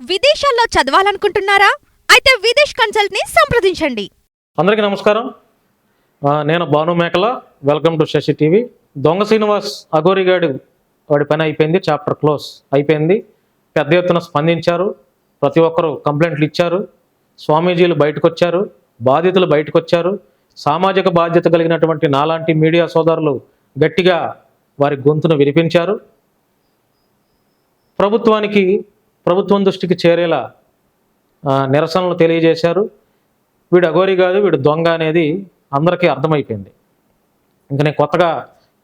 విదేశాల్లో చదవాలనుకుంటున్నారా? అయితే విదేశ్ కన్సల్ట్ని సంప్రదించండి. అందరికీ నమస్కారం. నేను Bhanu Mekala. Welcome to Sashi TV. దొంగ శ్రీనివాస్ అఘోరిగాడు వాడి పని అయిపోయింది చాప్టర్ క్లోజ్ అయిపోయింది. పెద్ద ఎత్తున స్పందించారు. ప్రతి ఒక్కరూ కంప్లైంట్లు ఇచ్చారు. స్వామీజీలు బయటకు వచ్చారు బాధితులు బయటకు వచ్చారు సామాజిక బాధ్యత కలిగినటువంటి నాలాంటి మీడియా సోదరులు గట్టిగా వారి గొంతును వినిపించారు. ప్రభుత్వానికి ప్రభుత్వం దృష్టికి చేరేలా నిరసనలు తెలియజేశారు. వీడు అఘోరి కాదు వీడు దొంగ అనేది అందరికీ అర్థమైపోయింది. ఇంకా నేను కొత్తగా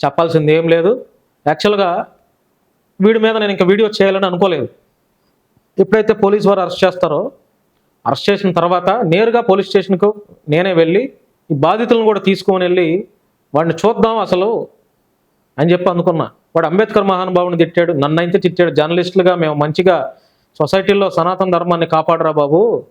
చెప్పాల్సింది ఏం లేదు. యాక్చువల్గా వీడి మీద నేను ఇంకా వీడియో చేయాలని అనుకోలేదు. ఎప్పుడైతే పోలీస్ వారు అరెస్ట్ చేస్తారో అరెస్ట్ చేసిన తర్వాత నేరుగా పోలీస్ స్టేషన్కు నేనే వెళ్ళి ఈ బాధితులను కూడా తీసుకొని వెళ్ళి వాడిని చూద్దాం అసలు అని చెప్పి అనుకున్నా. వాడు అంబేద్కర్ మహానుభావుని తిట్టాడు నన్ను అయితే తిట్టాడు. జర్నలిస్టులుగా మేము మంచిగా సొసైటీలో సనాతన ధర్మాన్ని కాపాడరా బాబు?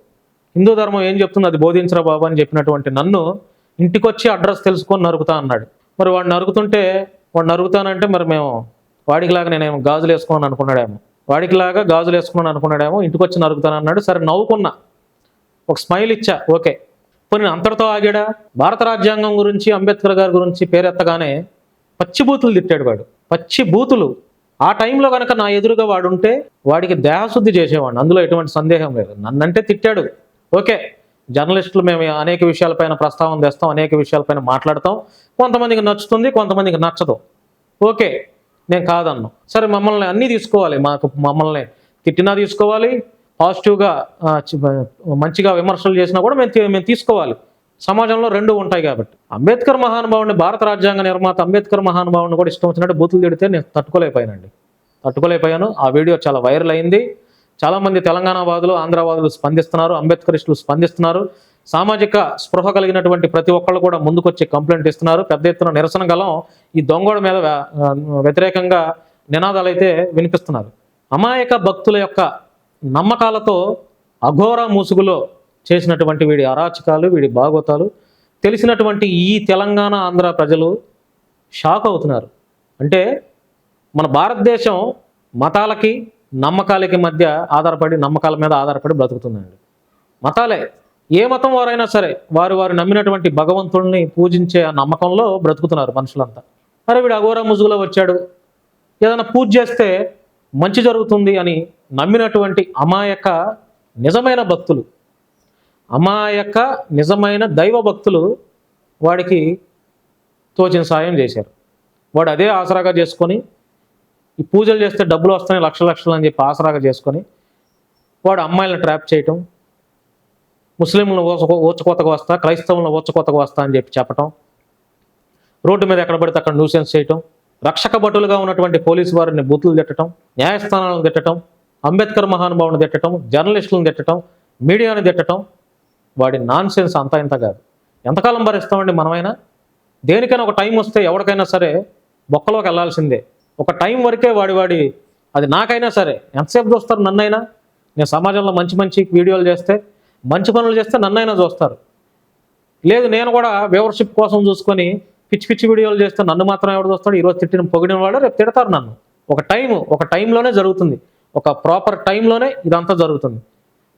హిందూ ధర్మం ఏం చెప్తుంది? అది బోధించరా బాబు అని చెప్పినటువంటి నన్ను ఇంటికొచ్చి అడ్రస్ తెలుసుకొని నరుకుతా అన్నాడు. మరి వాడు నరుకుతుంటే వాడు నరుగుతానంటే మరి మేము వాడికిలాగా నేనేమో గాజులు వేసుకున్నాను అనుకున్నాడేమో. వాడికిలాగా గాజులు వేసుకున్నాను అనుకున్నాడేమో ఇంటికి వచ్చి అన్నాడు. సరే నవ్వుకున్నా. ఒక స్మైల్ ఇచ్చా ఓకే. కొన్ని అంతటితో ఆగాడా? భారత రాజ్యాంగం గురించి అంబేద్కర్ గారి గురించి పేరెత్తగానే పచ్చి బూతులు తిట్టాడు వాడు. పచ్చి బూతులు ఆ టైంలో కనుక నా ఎదురుగా వాడు ఉంటే వాడికి దేహశుద్ధి చేసేవాడిని. అందులో ఎటువంటి సందేహం లేదు. నన్నంటే తిట్టాడు. ఓకే జర్నలిస్టులు మేము అనేక విషయాలపైన ప్రస్తావన తెస్తాం అనేక విషయాలపైన మాట్లాడతాం. కొంతమందికి నచ్చుతుంది కొంతమందికి నచ్చదు. ఓకే నేను కాదన్నా. సరే మమ్మల్ని అన్నీ తీసుకోవాలి. మాకు మమ్మల్ని తిట్టినా తీసుకోవాలి. పాజిటివ్గా మంచిగా విమర్శలు చేసినా కూడా మేము మేము తీసుకోవాలి. సమాజంలో రెండు ఉంటాయి కాబట్టి. అంబేద్కర్ మహానుభావుని భారత రాజ్యాంగ నిర్మాత అంబేద్కర్ మహానుభావుని కూడా ఇష్టం వచ్చినట్టు బూతులు తిడితే నేను తట్టుకోలేకపోయానండి. తట్టుకోలేకపోయాను. ఆ వీడియో చాలా వైరల్ అయింది. చాలామంది తెలంగాణవాదులు ఆంధ్రవాదులు స్పందిస్తున్నారు అంబేద్కరిస్టులు స్పందిస్తున్నారు. సామాజిక స్పృహ కలిగినటువంటి ప్రతి ఒక్కళ్ళు కూడా ముందుకొచ్చి కంప్లైంట్ ఇస్తున్నారు. పెద్ద ఎత్తున నిరసన గలం ఈ దొంగోడ మీద వ్య- వ్యతిరేకంగా నినాదాలు అయితే వినిపిస్తున్నారు. అమాయక భక్తుల యొక్క నమ్మకాలతో అఘోర ముసుగులో చేసినటువంటి వీడి అరాచకాలు వీడి భాగవతాలు తెలిసినటువంటి ఈ తెలంగాణ ఆంధ్ర ప్రజలు షాక్ అవుతున్నారు. అంటే మన భారతదేశం మతాలకి నమ్మకాలకి మధ్య ఆధారపడి నమ్మకాల మీద ఆధారపడి బ్రతుకుతుందండి. మతాలే ఏ మతం వారైనా సరే వారు వారు నమ్మినటువంటి భగవంతుడిని పూజించే నమ్మకంలో బ్రతుకుతున్నారు మనుషులంతా. అరే వీడు అఘోర ముజుగులో వచ్చాడు. ఏదైనా పూజ చేస్తే మంచి జరుగుతుంది అని నమ్మినటువంటి అమాయక నిజమైన భక్తులు అమాయక నిజమైన దైవ భక్తులు వాడికి తోచిన సాయం చేశారు. వాడు అదే ఆసరాగా చేసుకొని ఈ పూజలు చేస్తే డబ్బులు వస్తాయి లక్ష లక్షలు అని చెప్పి ఆసరాగా చేసుకొని వాడు అమ్మాయిలను ట్రాప్ చేయటం ముస్లింలను ఓచ ఓచకోతకు వస్తా క్రైస్తవులను ఓచకోతకు వస్తా అని చెప్పి చెప్పటం రోడ్డు మీద ఎక్కడ పడితే అక్కడ న్యూసెన్స్ చేయటం రక్షక భటులుగా ఉన్నటువంటి పోలీసు వారిని బూతులు తిట్టడం న్యాయస్థానాలను తిట్టడం అంబేద్కర్ మహానుభావుని తిట్టడం జర్నలిస్టులను తిట్టడం మీడియాను తిట్టడం వాడి నాన్ సెన్స్ అంతా ఇంత కాదు. ఎంతకాలం భరిస్తామండి మనమైనా? దేనికైనా ఒక టైం వస్తే ఎవరికైనా సరే బొక్కలోకి వెళ్ళాల్సిందే. ఒక టైం వరకే వాడి వాడి అది నాకైనా సరే. ఎంతసేపు చూస్తారు నన్నైనా? నేను సమాజంలో మంచి మంచి వీడియోలు చేస్తే మంచి పనులు చేస్తే నన్నైనా చూస్తారు. లేదు నేను కూడా వ్యూవర్షిప్ కోసం చూసుకొని పిచ్చి పిచ్చి వీడియోలు చేస్తే నన్ను మాత్రం ఎవడు చూస్తాడు? ఈరోజు తిట్టిన పొగిడిన వాడు రేపు తిడతారు నన్ను. ఒక టైం ఒక టైంలోనే జరుగుతుంది. ఒక ప్రాపర్ టైంలోనే ఇదంతా జరుగుతుంది.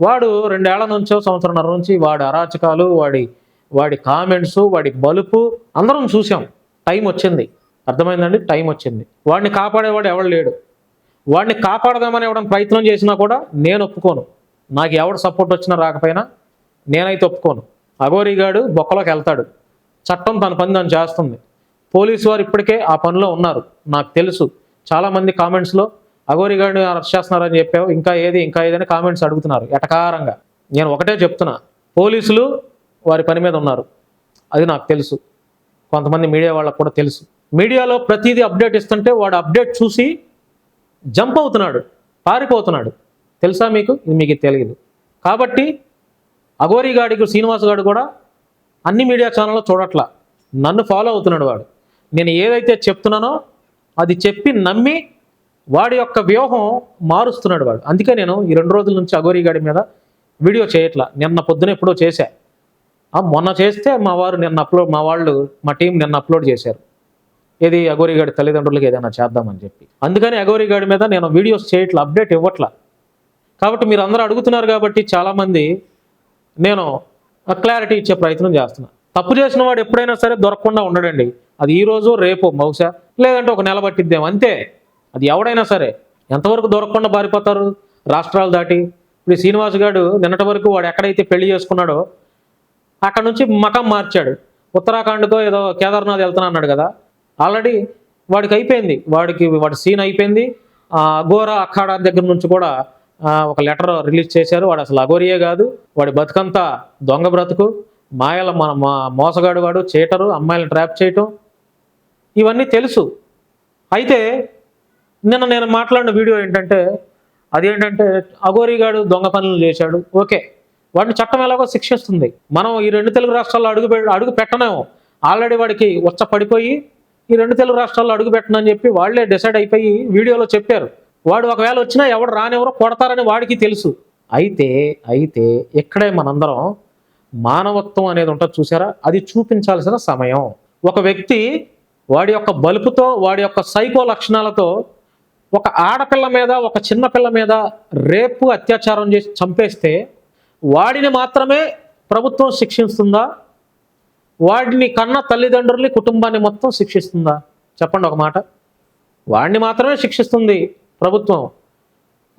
వాడు రెండేళ్ళ నుంచో సంవత్సరంన్నర నుంచి వాడి అరాచకాలు వాడి వాడి కామెంట్స్ వాడి బలుపు అందరం చూసాం టైం వచ్చింది. అర్థమైందండి? టైం వచ్చింది. వాడిని కాపాడేవాడు ఎవడు లేడు. వాడిని కాపాడదామని ఎవడని ప్రయత్నం చేసినా కూడా నేను ఒప్పుకోను. నాకు ఎవడు సపోర్ట్ వచ్చినా రాకపోయినా నేనైతే ఒప్పుకోను. అఘోరిగాడు బొక్కలోకి వెళ్తాడు. చట్టం తన పని తను చేస్తుంది. పోలీసు వారు ఇప్పటికే ఆ పనిలో ఉన్నారు. నాకు తెలుసు. చాలామంది కామెంట్స్లో అఘోరిగాడిని అరెస్ట్ చేస్తున్నారని చెప్పావు. ఇంకా ఏది ఇంకా ఏదని కామెంట్స్ అడుగుతున్నారు. ఎటకారంగా. నేను ఒకటే చెప్తున్నా. పోలీసులు వారి పని మీద ఉన్నారు. అది నాకు తెలుసు. కొంతమంది మీడియా వాళ్ళకు కూడా తెలుసు. మీడియాలో ప్రతిదీ అప్డేట్ ఇస్తుంటే వాడు అప్డేట్ చూసి జంప్ అవుతున్నాడు. పారిపోతున్నాడు. తెలుసా మీకు? ఇది మీకు తెలియదు. కాబట్టి అఘోరిగాడికి శ్రీనివాస్ గాడు కూడా అన్ని మీడియా ఛానల్లో చూడట్లా. నన్ను ఫాలో అవుతున్నాడు వాడు. నేను ఏదైతే చెప్తున్నానో అది చెప్పి నమ్మి వాడి యొక్క వ్యూహం మారుస్తున్నాడు వాడు. అందుకే నేను ఈ రెండు రోజుల నుంచి అఘోరి గాడి మీద వీడియో చేయట్లా. నిన్న పొద్దున ఎప్పుడో చేశా. మొన్న చేస్తే మా వారు నిన్న అప్లోడ్ మా వాళ్ళు మా టీం నిన్న అప్లోడ్ చేశారు. ఏది అఘోరిగాడి తల్లిదండ్రులకి ఏదైనా చేద్దామని చెప్పి. అందుకని అఘోరీగాడి మీద నేను వీడియోస్ చేయట్లా అప్డేట్ ఇవ్వట్లా. కాబట్టి మీరు అందరూ అడుగుతున్నారు కాబట్టి చాలామంది నేను క్లారిటీ ఇచ్చే ప్రయత్నం చేస్తున్నా. తప్పు చేసిన వాడు ఎప్పుడైనా సరే దొరకకుండా ఉండడండి. అది ఈ రోజు రేపు బహుశా. లేదంటే ఒక నెల పట్టిద్దాం అంతే. అది ఎవడైనా సరే ఎంతవరకు దొరకకుండా పారిపోతారు? రాష్ట్రాలు దాటి ఇప్పుడు శ్రీనివాస్ గారు నిన్నటి వరకు వాడు ఎక్కడైతే పెళ్ళి చేసుకున్నాడో అక్కడ నుంచి మకం మార్చాడు. ఉత్తరాఖండ్కో ఏదో కేదార్నాథ్ వెళ్తున్నా అన్నాడు కదా. ఆల్రెడీ వాడికి అయిపోయింది. వాడికి వాడి సీన్ అయిపోయింది. ఆ అఘోరా అఖాడా దగ్గర నుంచి కూడా ఒక లెటర్ రిలీజ్ చేశారు. వాడు అసలు అఘోరియే కాదు. వాడి బతుకంతా దొంగ బ్రతుకు. మాయల మన మా మోసగాడు వాడు చేటరు అమ్మాయిలను ట్రాప్ చేయటం. ఇవన్నీ తెలుసు. అయితే నిన్న నేను మాట్లాడిన వీడియో ఏంటంటే అదేంటంటే అఘోరిగాడు దొంగ పనులు చేశాడు. ఓకే. వాడిని చట్టం ఎలాగో శిక్షిస్తుంది. మనం ఈ రెండు తెలుగు రాష్ట్రాల్లో అడుగు అడుగు పెట్టనేమో ఆల్రెడీ వాడికి వచ్చ పడిపోయి ఈ రెండు తెలుగు రాష్ట్రాల్లో అడుగు పెట్టనని చెప్పి వాళ్ళే డిసైడ్ అయిపోయి వీడియోలో చెప్పారు. వాడు ఒకవేళ వచ్చినా ఎవడు రానివరో కొడతారని వాడికి తెలుసు. అయితే అయితే ఇక్కడే మనందరం మానవత్వం అనేది ఉంటుంది చూసారా? అది చూపించాల్సిన సమయం. ఒక వ్యక్తి వాడి యొక్క బలుపుతో వాడి యొక్క సైకో లక్షణాలతో ఒక ఆడపిల్ల మీద ఒక చిన్న పిల్ల మీద రేపు అత్యాచారం చేసి చంపేస్తే వాడిని మాత్రమే ప్రభుత్వం శిక్షిస్తుందా? వాడిని కన్న తల్లిదండ్రుల్ని కుటుంబాన్ని మొత్తం శిక్షిస్తుందా? చెప్పండి ఒక మాట. వాడిని మాత్రమే శిక్షిస్తుంది ప్రభుత్వం.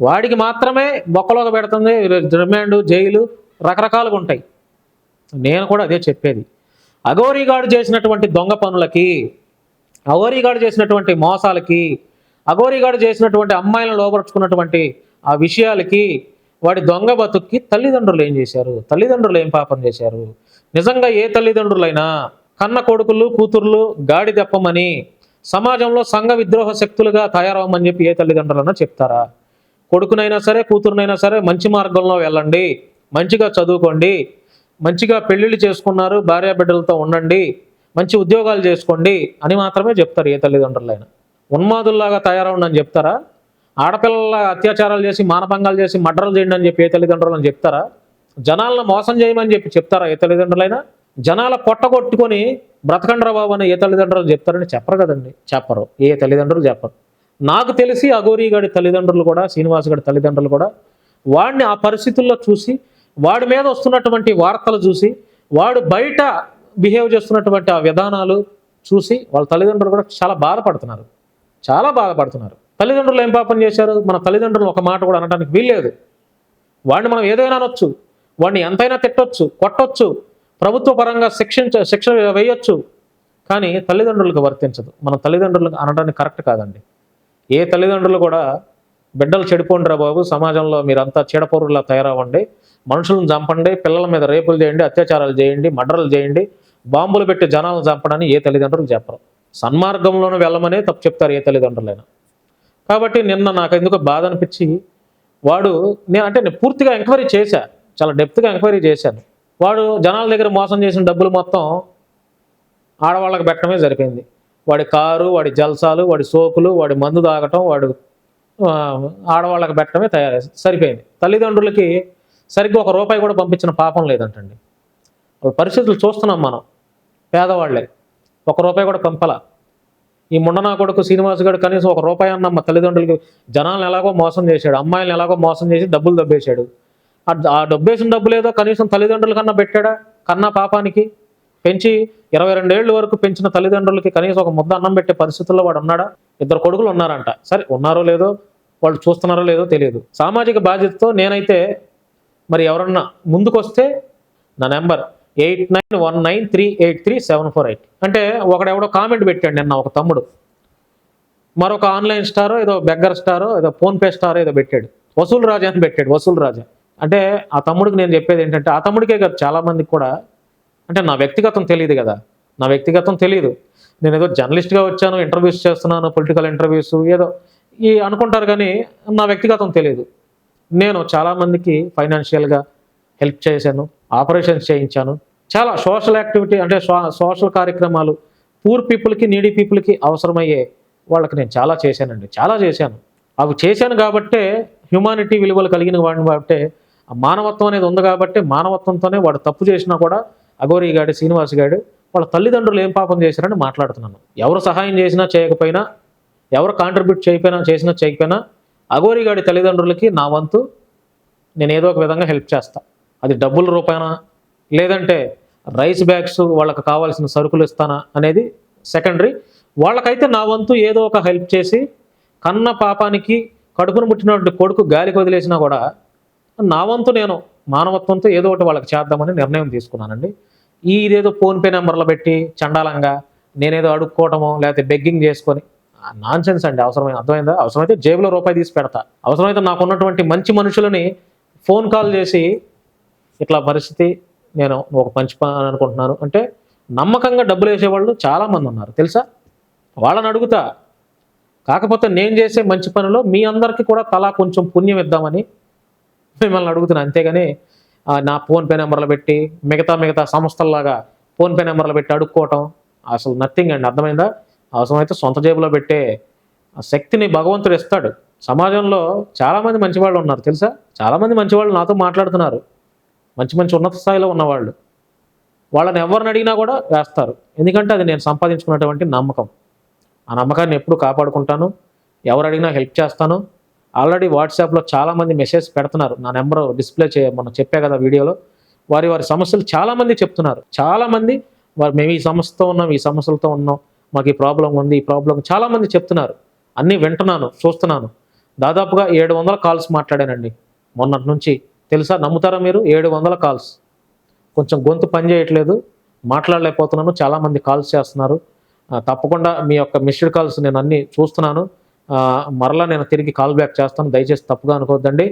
వాడికి మాత్రమే బొక్కలోకి పెడుతుంది రిమాండ్ జైలు రకరకాలుగా ఉంటాయి. నేను కూడా అదే చెప్పేది. అఘోరీగాడు చేసినటువంటి దొంగ పనులకి అఘోరీగాడు చేసినటువంటి మోసాలకి అఘోరిగాడు చేసినటువంటి అమ్మాయిలను లోపరుచుకున్నటువంటి ఆ విషయాలకి వాడి దొంగ బతుక్కి తల్లిదండ్రులు ఏం చేశారు? తల్లిదండ్రులు ఏం పాపం చేశారు? నిజంగా ఏ తల్లిదండ్రులైనా కన్న కొడుకులు కూతుర్లు గాడి తెప్పమని సమాజంలో సంఘ విద్రోహ శక్తులుగా తయారవమని చెప్పి ఏ తల్లిదండ్రులైనా చెప్తారా? కొడుకునైనా సరే కూతురునైనా సరే మంచి మార్గంలో వెళ్ళండి మంచిగా చదువుకోండి మంచిగా పెళ్ళిళ్ళు చేసుకున్నారు భార్య బిడ్డలతో ఉండండి మంచి ఉద్యోగాలు చేసుకోండి అని మాత్రమే చెప్తారు ఏ తల్లిదండ్రులైనా. ఉన్మాదుల్లాగా తయారవండి చెప్తారా? ఆడపిల్లల అత్యాచారాలు చేసి మానభంగాలు చేసి మర్డర్లు చేయండి అని చెప్పి ఏ తల్లిదండ్రులు అని చెప్తారా? జనాలను మోసం చేయమని చెప్పి చెప్తారా ఏ తల్లిదండ్రులైనా? జనాల పొట్టగొట్టుకొని బ్రతకండ్రా బాబు అని ఏ తల్లిదండ్రులు చెప్తారని చెప్పరు కదండి. చెప్పరు. ఏ తల్లిదండ్రులు చెప్పరు. నాకు తెలిసి అఘోరీ గడి తల్లిదండ్రులు కూడా శ్రీనివాస్ గడి తల్లిదండ్రులు కూడా వాడిని ఆ పరిస్థితుల్లో చూసి వాడి మీద వస్తున్నటువంటి వార్తలు చూసి వాడు బయట బిహేవ్ చేస్తున్నటువంటి ఆ విధానాలు చూసి వాళ్ళ తల్లిదండ్రులు కూడా చాలా బాధపడుతున్నారు. చాలా బాధపడుతున్నారు తల్లిదండ్రులు ఏం పాపం చేశారు? మన తల్లిదండ్రులు ఒక మాట కూడా అనడానికి వీల్లేదు. వాడిని మనం ఏదైనా అనొచ్చు. వాడిని ఎంతైనా తిట్టొచ్చు కొట్టొచ్చు ప్రభుత్వ పరంగా శిక్షించ శిక్ష వేయొచ్చు. కానీ తల్లిదండ్రులకు వర్తించదు. మన తల్లిదండ్రులకు అనడానికి కరెక్ట్ కాదండి. ఏ తల్లిదండ్రులు కూడా బిడ్డలు చెడిపోండిరా బాబు సమాజంలో మీరంతా చీడపౌరులా తయారవ్వండి. మనుషులను చంపండి పిల్లల మీద రేపులు చేయండి అత్యాచారాలు చేయండి మర్డర్లు చేయండి బాంబులు పెట్టి జనాలను చంపడని ఏ తల్లిదండ్రులు చెప్పరు. సన్మార్గంలోనే వెళ్ళమనే తప్పు చెప్తారు ఏ తల్లిదండ్రులైనా. కాబట్టి నిన్న నాకు ఎందుకో బాధ అనిపించి వాడు నేను అంటే నేను పూర్తిగా ఎంక్వైరీ చేశా చాలా డెప్త్గా ఎంక్వైరీ చేశాను. వాడు జనాల దగ్గర మోసం చేసిన డబ్బులు మొత్తం ఆడవాళ్ళకి పెట్టడమే సరిపోయింది. వాడి కారు వాడి జల్సాలు వాడి సోకులు వాడి మందు తాగటం వాడు ఆడవాళ్ళకి పెట్టడమే తయారై సరిపోయింది. తల్లిదండ్రులకి సరిగ్గా ఒక రూపాయి కూడా పంపించిన పాపం లేదంటండి. వాళ్ళ పరిస్థితులు చూస్తున్నాం మనం పేదవాళ్ళే. ఒక రూపాయి కూడా పంపలా. ఈ ముండనా కొడుకు శ్రీనివాస్ గారు కనీసం ఒక రూపాయి అన్న మా తల్లిదండ్రులకి జనాలను ఎలాగో మోసం చేశాడు అమ్మాయిలను ఎలాగో మోసం చేసి డబ్బులు దబ్బేశాడు. ఆ- డబ్బేసిన డబ్బులు ఏదో కనీసం తల్లిదండ్రుల కన్నా పెట్టాడా? కన్నా పాపానికి? పెంచి ఇరవై రెండేళ్ళ వరకు పెంచిన తల్లిదండ్రులకి కనీసం ఒక ముద్ద అన్నం పెట్టే పరిస్థితుల్లో వాడు ఉన్నాడా? ఇద్దరు కొడుకులు ఉన్నారంట. సరే ఉన్నారో లేదో వాళ్ళు చూస్తున్నారో లేదో తెలియదు. సామాజిక బాధ్యతతో నేనైతే మరి ఎవరన్నా ముందుకొస్తే నా number eight nine one nine three eight three seven four eight. అంటే ఒకడెవడో కామెంట్ పెట్టాడు నిన్న ఒక తమ్ముడు. మరొక ఆన్లైన్ స్టారో ఏదో బెగ్గర్ స్టారో ఏదో ఫోన్పే స్టారో ఏదో పెట్టాడు. వసూలు రాజా అని పెట్టాడు వసూలు రాజా. అంటే ఆ తమ్ముడికి నేను చెప్పేది ఏంటంటే ఆ తమ్ముడికే కాదు చాలామందికి కూడా అంటే నా వ్యక్తిగతం తెలియదు కదా. నా వ్యక్తిగతం తెలియదు నేను ఏదో జర్నలిస్ట్గా వచ్చాను ఇంటర్వ్యూస్ చేస్తున్నాను పొలిటికల్ ఇంటర్వ్యూస్ ఏదో ఈ అనుకుంటారు కానీ నా వ్యక్తిగతం తెలియదు నేను చాలామందికి ఫైనాన్షియల్గా హెల్ప్ చేశాను. ఆపరేషన్స్ చేయించాను. చాలా సోషల్ యాక్టివిటీ అంటే సోషల్ కార్యక్రమాలు పూర్ పీపుల్కి నీడీ పీపుల్కి అవసరమయ్యే వాళ్ళకి నేను చాలా చేశానండి. చాలా చేశాను. అవి చేశాను కాబట్టే హ్యుమానిటీ విలువలు కలిగిన వాడిని కాబట్టే మానవత్వం అనేది ఉంది కాబట్టి మానవత్వంతోనే వాడు తప్పు చేసినా కూడా అఘోరీ గాడి శ్రీనివాస్ గాడు వాళ్ళ తల్లిదండ్రులు ఏం పాపం చేశారని మాట్లాడుతున్నాను. ఎవరు సహాయం చేసినా చేయకపోయినా ఎవరు కాంట్రిబ్యూట్ చేయకపోయినా చేసినా చేయకపోయినా అఘోరీగాడి తల్లిదండ్రులకి నా వంతు నేను ఏదో ఒక విధంగా హెల్ప్ చేస్తా. అది డబ్బుల రూపాయనా? లేదంటే రైస్ బ్యాగ్స్ వాళ్ళకి కావాల్సిన సరుకులు ఇస్తానా అనేది సెకండరీ. వాళ్ళకైతే నా వంతు ఏదో ఒక హెల్ప్ చేసి కన్న పాపానికి కడుపును పుట్టినటువంటి కొడుకు గాలికి వదిలేసినా కూడా నా వంతు నేను మానవత్వంతో ఏదో ఒకటి వాళ్ళకి చేద్దామని నిర్ణయం తీసుకున్నానండి. ఈ ఇదేదో ఫోన్పే నెంబర్లు పెట్టి చండాలంగా నేనేదో అడుక్కోవటమో లేకపోతే బెగ్గింగ్ చేసుకొని నాన్ సెన్స్ అండి. అవసరమైన అర్థమైందా? అవసరమైతే జేబులో రూపాయి తీసి పెడతా. అవసరమైతే నాకు ఉన్నటువంటి మంచి మనుషులని ఫోన్ కాల్ చేసి ఇట్లా పరిస్థితి నేను ఒక మంచి పని అనుకుంటున్నాను. అంటే నమ్మకంగా డబ్బులు వేసేవాళ్ళు చాలామంది ఉన్నారు. తెలుసా? వాళ్ళని అడుగుతా. కాకపోతే నేను చేసే మంచి పనిలో మీ అందరికీ కూడా తలా కొంచెం పుణ్యం ఇద్దామని మిమ్మల్ని అడుగుతున్నాను అంతేగాని నా ఫోన్పే నెంబర్లు పెట్టి మిగతా మిగతా సంస్థల్లాగా ఫోన్పే నెంబర్లు పెట్టి అడుక్కోవటం అసలు నథింగ్ అండి. అర్థమైందా? అవసరమైతే సొంత జేబులో పెట్టే ఆ శక్తిని భగవంతుడు ఇస్తాడు. సమాజంలో చాలామంది మంచివాళ్ళు ఉన్నారు. తెలుసా? చాలామంది మంచివాళ్ళు నాతో మాట్లాడుతున్నారు. మంచి మంచి ఉన్నత స్థాయిలో ఉన్నవాళ్ళు. వాళ్ళని ఎవరిని అడిగినా కూడా వేస్తారు. ఎందుకంటే అది నేను సంపాదించుకున్నటువంటి నమ్మకం. ఆ నమ్మకాన్ని ఎప్పుడు కాపాడుకుంటాను ఎవరు అడిగినా హెల్ప్ చేస్తాను. ఆల్రెడీ వాట్సాప్లో చాలామంది మెసేజ్ పెడుతున్నారు. నా నెంబర్ డిస్ప్లే చే మొన్న చెప్పే కదా వీడియోలో. వారి వారి సమస్యలు చాలామంది చెప్తున్నారు. చాలామంది వారు మేము ఈ సమస్యతో ఉన్నాం ఈ సమస్యలతో ఉన్నాం మాకు ఈ ప్రాబ్లం ఉంది ఈ ప్రాబ్లం చాలామంది చెప్తున్నారు. అన్నీ వింటున్నాను చూస్తున్నాను. దాదాపుగా ఏడు వందల కాల్స్ మాట్లాడానండి. మొన్నటి నుంచి తెలుసా? నమ్ముతారా మీరు? ఏడు వందల కాల్స్. కొంచెం గొంతు పని చేయట్లేదు. మాట్లాడలేకపోతున్నాను. చాలామంది కాల్స్ చేస్తున్నారు. తప్పకుండా మీ యొక్క మిస్డ్ కాల్స్ నేను అన్ని చూస్తున్నాను. మరలా నేను తిరిగి కాల్ బ్యాక్ చేస్తాను. దయచేసి తప్పుగా అనుకోవద్దండి.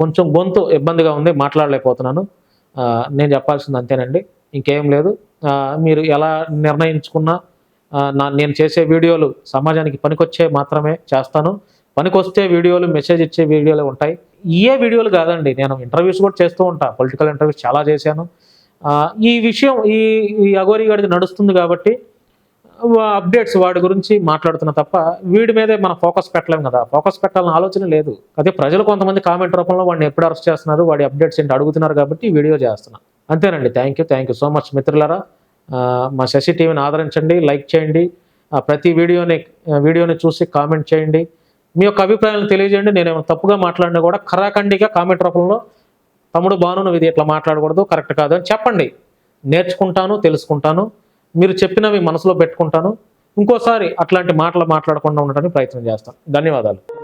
కొంచెం గొంతు ఇబ్బందిగా ఉంది. మాట్లాడలేకపోతున్నాను. నేను చెప్పాల్సింది అంతేనండి. ఇంకేం లేదు. మీరు ఎలా నిర్ణయించుకున్నా నా నేను చేసే వీడియోలు సమాజానికి పనికొచ్చే మాత్రమే చేస్తాను. పనికొస్తే వీడియోలు మెసేజ్ ఇచ్చే వీడియోలు ఉంటాయి. ఏ వీడియోలు కాదండి. నేను ఇంటర్వ్యూస్ కూడా చేస్తూ ఉంటాను పొలిటికల్ ఇంటర్వ్యూస్ చాలా చేశాను. ఈ విషయం ఈ ఈ అఘోరి గడిది నడుస్తుంది కాబట్టి అప్డేట్స్ వాడి గురించి మాట్లాడుతున్నా తప్ప వీడి మీదే మనం ఫోకస్ పెట్టలేం కదా. ఫోకస్ పెట్టాలని ఆలోచన లేదు. అదే ప్రజలు కొంతమంది కామెంట్ రూపంలో వాడిని ఎప్పుడు అరెస్ట్ చేస్తున్నారు వాడి అప్డేట్స్ ఏంటి అడుగుతున్నారు కాబట్టి వీడియో చేస్తున్నా. అంతేనండి. Thank you thank you so much మిత్రులరా. మా శశి టీవీని ఆదరించండి లైక్ చేయండి. ప్రతి వీడియోని వీడియోని చూసి కామెంట్ చేయండి. మీ యొక్క అభిప్రాయాలను తెలియజేయండి. నేను తప్పుగా మాట్లాడినా కూడా ఖరాఖండిగా కామెంట్ రూపంలో తమ్ముడు బాను నువ్వు ఇది ఇట్లా మాట్లాడకూడదు కరెక్ట్ కాదు అని చెప్పండి. నేర్చుకుంటాను తెలుసుకుంటాను. మీరు చెప్పినవి మనసులో పెట్టుకుంటాను. ఇంకోసారి అట్లాంటి మాటలు మాట్లాడకుండా ఉండడానికి ప్రయత్నం చేస్తాను. ధన్యవాదాలు.